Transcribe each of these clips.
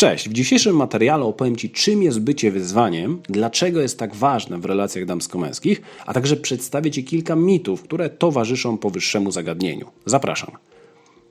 Cześć, w dzisiejszym materiale opowiem Ci, czym jest bycie wyzwaniem, dlaczego jest tak ważne w relacjach damsko-męskich, a także przedstawię Ci kilka mitów, które towarzyszą powyższemu zagadnieniu. Zapraszam.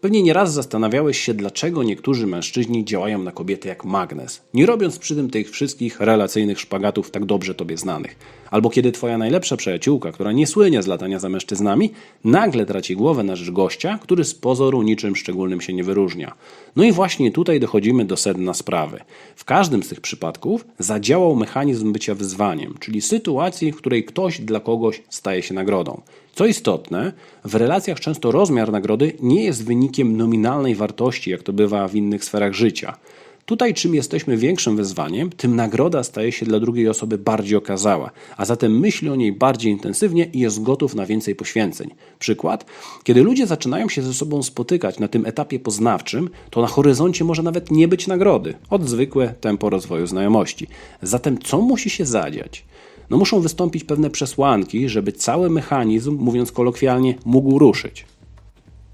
Pewnie nieraz zastanawiałeś się, dlaczego niektórzy mężczyźni działają na kobiety jak magnes, nie robiąc przy tym tych wszystkich relacyjnych szpagatów tak dobrze tobie znanych. Albo kiedy twoja najlepsza przyjaciółka, która nie słynie z latania za mężczyznami, nagle traci głowę na rzecz gościa, który z pozoru niczym szczególnym się nie wyróżnia. No i właśnie tutaj dochodzimy do sedna sprawy. W każdym z tych przypadków zadziałał mechanizm bycia wyzwaniem, czyli sytuacji, w której ktoś dla kogoś staje się nagrodą. Co istotne, w relacjach często rozmiar nagrody nie jest wynikiem nominalnej wartości, jak to bywa w innych sferach życia. Tutaj, czym jesteśmy większym wyzwaniem, tym nagroda staje się dla drugiej osoby bardziej okazała, a zatem myśli o niej bardziej intensywnie i jest gotów na więcej poświęceń. Przykład: kiedy ludzie zaczynają się ze sobą spotykać na tym etapie poznawczym, to na horyzoncie może nawet nie być nagrody od zwykłe tempo rozwoju znajomości. Zatem, co musi się zadziać? no muszą wystąpić pewne przesłanki, żeby cały mechanizm, mówiąc kolokwialnie, mógł ruszyć.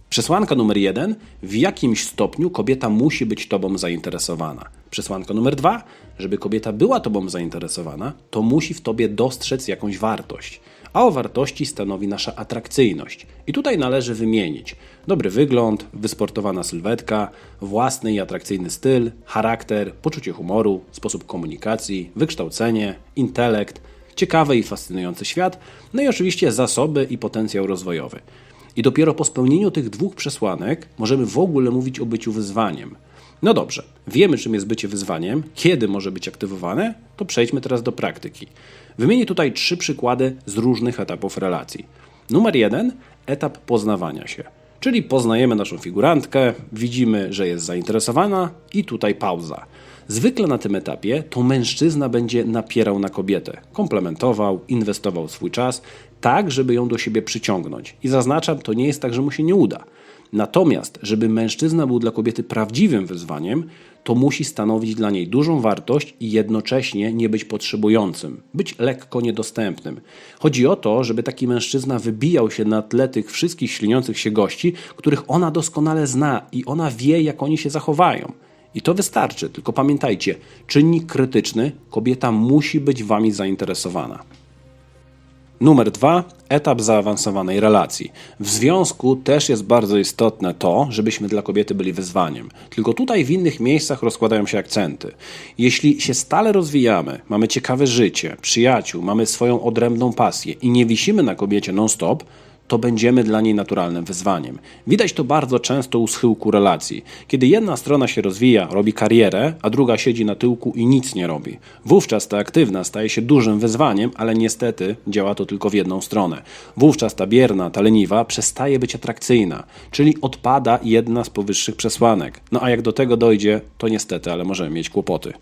Przesłanka numer jeden: w jakimś stopniu kobieta musi być tobą zainteresowana. Przesłanka numer dwa: żeby kobieta była tobą zainteresowana, to musi w tobie dostrzec jakąś wartość. A o wartości stanowi nasza atrakcyjność. I tutaj należy wymienić dobry wygląd, wysportowana sylwetka, własny i atrakcyjny styl, charakter, poczucie humoru, sposób komunikacji, wykształcenie, intelekt ciekawy i fascynujący świat, no i oczywiście zasoby i potencjał rozwojowy. I dopiero po spełnieniu tych dwóch przesłanek możemy w ogóle mówić o byciu wyzwaniem. No dobrze, wiemy czym jest bycie wyzwaniem, kiedy może być aktywowane, to przejdźmy teraz do praktyki. Wymienię tutaj trzy przykłady z różnych etapów relacji. Numer jeden etap poznawania się. Czyli poznajemy naszą figurantkę, widzimy, że jest zainteresowana i tutaj pauza. Zwykle na tym etapie to mężczyzna będzie napierał na kobietę, komplementował, inwestował swój czas, tak żeby ją do siebie przyciągnąć. I zaznaczam, to nie jest tak, że mu się nie uda. Natomiast, żeby mężczyzna był dla kobiety prawdziwym wyzwaniem, to musi stanowić dla niej dużą wartość i jednocześnie nie być potrzebującym, być lekko niedostępnym. Chodzi o to, żeby taki mężczyzna wybijał się na tle tych wszystkich śliniących się gości, których ona doskonale zna i ona wie, jak oni się zachowają. I to wystarczy, tylko pamiętajcie, czynnik krytyczny, kobieta musi być wami zainteresowana. Numer dwa, etap zaawansowanej relacji. W związku też jest bardzo istotne to, żebyśmy dla kobiety byli wyzwaniem. Tylko tutaj w innych miejscach rozkładają się akcenty. Jeśli się stale rozwijamy, mamy ciekawe życie, przyjaciół, mamy swoją odrębną pasję i nie wisimy na kobiecie non-stop, to będziemy dla niej naturalnym wyzwaniem. Widać to bardzo często u schyłku relacji. Kiedy jedna strona się rozwija, robi karierę, a druga siedzi na tyłku i nic nie robi. Wówczas ta aktywna staje się dużym wyzwaniem, ale niestety działa to tylko w jedną stronę. Wówczas ta bierna, ta leniwa przestaje być atrakcyjna, czyli odpada jedna z powyższych przesłanek. No a jak do tego dojdzie, to niestety, ale możemy mieć kłopoty.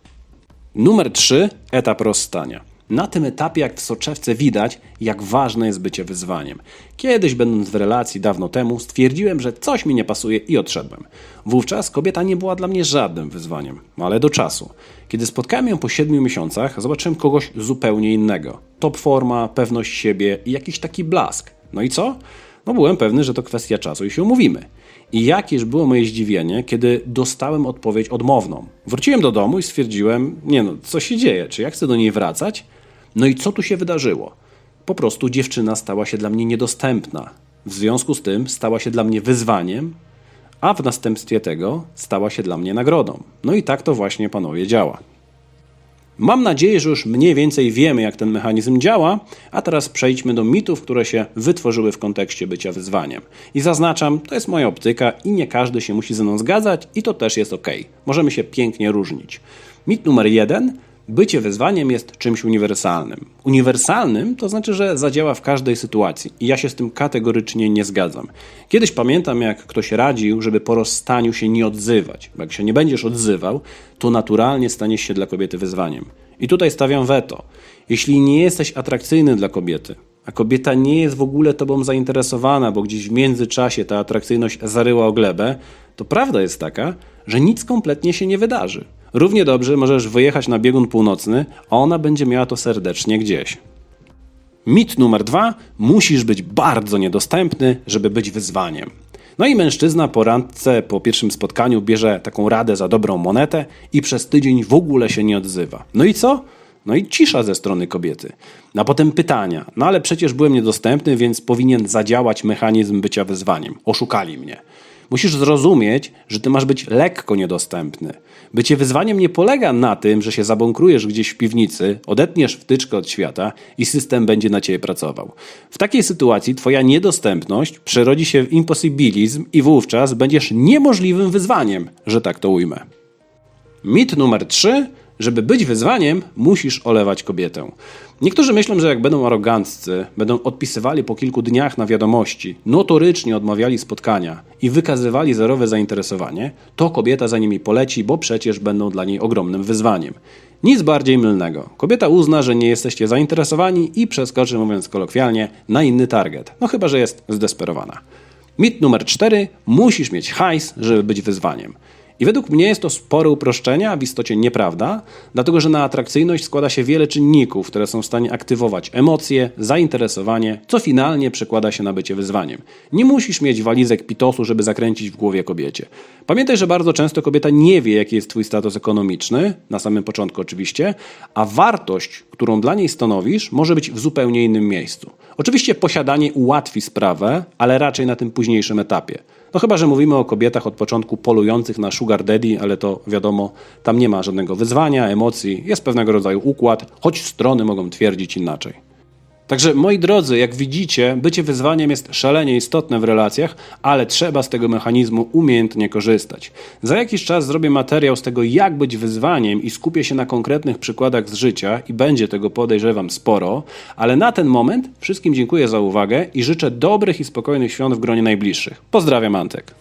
Numer 3. Etap rozstania. Na tym etapie, jak w soczewce widać, jak ważne jest bycie wyzwaniem. Kiedyś, będąc w relacji dawno temu, stwierdziłem, że coś mi nie pasuje i odszedłem. Wówczas kobieta nie była dla mnie żadnym wyzwaniem, ale do czasu. Kiedy spotkałem ją po siedmiu miesiącach, zobaczyłem kogoś zupełnie innego. Top forma, pewność siebie i jakiś taki blask. No i co? No byłem pewny, że to kwestia czasu i się umówimy. I jakież było moje zdziwienie, kiedy dostałem odpowiedź odmowną. Wróciłem do domu i stwierdziłem, nie no, co się dzieje, czy ja chcę do niej wracać? No i co tu się wydarzyło? Po prostu dziewczyna stała się dla mnie niedostępna. W związku z tym stała się dla mnie wyzwaniem, a w następstwie tego stała się dla mnie nagrodą. No i tak to właśnie panowie działa. Mam nadzieję, że już mniej więcej wiemy, jak ten mechanizm działa, a teraz przejdźmy do mitów, które się wytworzyły w kontekście bycia wyzwaniem. I zaznaczam, to jest moja optyka i nie każdy się musi ze mną zgadzać i to też jest ok. Możemy się pięknie różnić. Mit numer jeden bycie wyzwaniem jest czymś uniwersalnym. Uniwersalnym to znaczy, że zadziała w każdej sytuacji i ja się z tym kategorycznie nie zgadzam. Kiedyś pamiętam, jak ktoś radził, żeby po rozstaniu się nie odzywać, bo jak się nie będziesz odzywał, to naturalnie staniesz się dla kobiety wyzwaniem. I tutaj stawiam weto. Jeśli nie jesteś atrakcyjny dla kobiety, a kobieta nie jest w ogóle tobą zainteresowana, bo gdzieś w międzyczasie ta atrakcyjność zaryła o glebę, to prawda jest taka, że nic kompletnie się nie wydarzy. Równie dobrze możesz wyjechać na biegun północny, a ona będzie miała to serdecznie gdzieś. Mit numer dwa: musisz być bardzo niedostępny, żeby być wyzwaniem. No i mężczyzna po randce, po pierwszym spotkaniu bierze taką radę za dobrą monetę i przez tydzień w ogóle się nie odzywa. No i co? No i cisza ze strony kobiety. A potem pytania. No ale przecież byłem niedostępny, więc powinien zadziałać mechanizm bycia wyzwaniem. Oszukali mnie. Musisz zrozumieć, że ty masz być lekko niedostępny. Bycie wyzwaniem nie polega na tym, że się zabąkrujesz gdzieś w piwnicy, odetniesz wtyczkę od świata i system będzie na ciebie pracował. W takiej sytuacji twoja niedostępność przerodzi się w impossibilizm i wówczas będziesz niemożliwym wyzwaniem, że tak to ujmę. Mit numer 3. Żeby być wyzwaniem, musisz olewać kobietę. Niektórzy myślą, że jak będą aroganccy, będą odpisywali po kilku dniach na wiadomości, notorycznie odmawiali spotkania i wykazywali zerowe zainteresowanie, to kobieta za nimi poleci, bo przecież będą dla niej ogromnym wyzwaniem. Nic bardziej mylnego. Kobieta uzna, że nie jesteście zainteresowani i przeskoczy, mówiąc kolokwialnie, na inny target. No chyba, że jest zdesperowana. Mit numer 4. Musisz mieć hajs, żeby być wyzwaniem. I według mnie jest to spore uproszczenie, a w istocie nieprawda, dlatego że na atrakcyjność składa się wiele czynników, które są w stanie aktywować emocje, zainteresowanie, co finalnie przekłada się na bycie wyzwaniem. Nie musisz mieć walizek pitosu, żeby zakręcić w głowie kobiecie. Pamiętaj, że bardzo często kobieta nie wie, jaki jest twój status ekonomiczny, na samym początku oczywiście, a wartość, którą dla niej stanowisz, może być w zupełnie innym miejscu. Oczywiście posiadanie ułatwi sprawę, ale raczej na tym późniejszym etapie. No chyba, że mówimy o kobietach od początku polujących na sugar daddy, ale to wiadomo, tam nie ma żadnego wyzwania, emocji, jest pewnego rodzaju układ, choć strony mogą twierdzić inaczej. Także moi drodzy, jak widzicie, bycie wyzwaniem jest szalenie istotne w relacjach, ale trzeba z tego mechanizmu umiejętnie korzystać. Za jakiś czas zrobię materiał z tego, jak być wyzwaniem i skupię się na konkretnych przykładach z życia i będzie tego podejrzewam sporo, ale na ten moment wszystkim dziękuję za uwagę i życzę dobrych i spokojnych świąt w gronie najbliższych. Pozdrawiam Antek.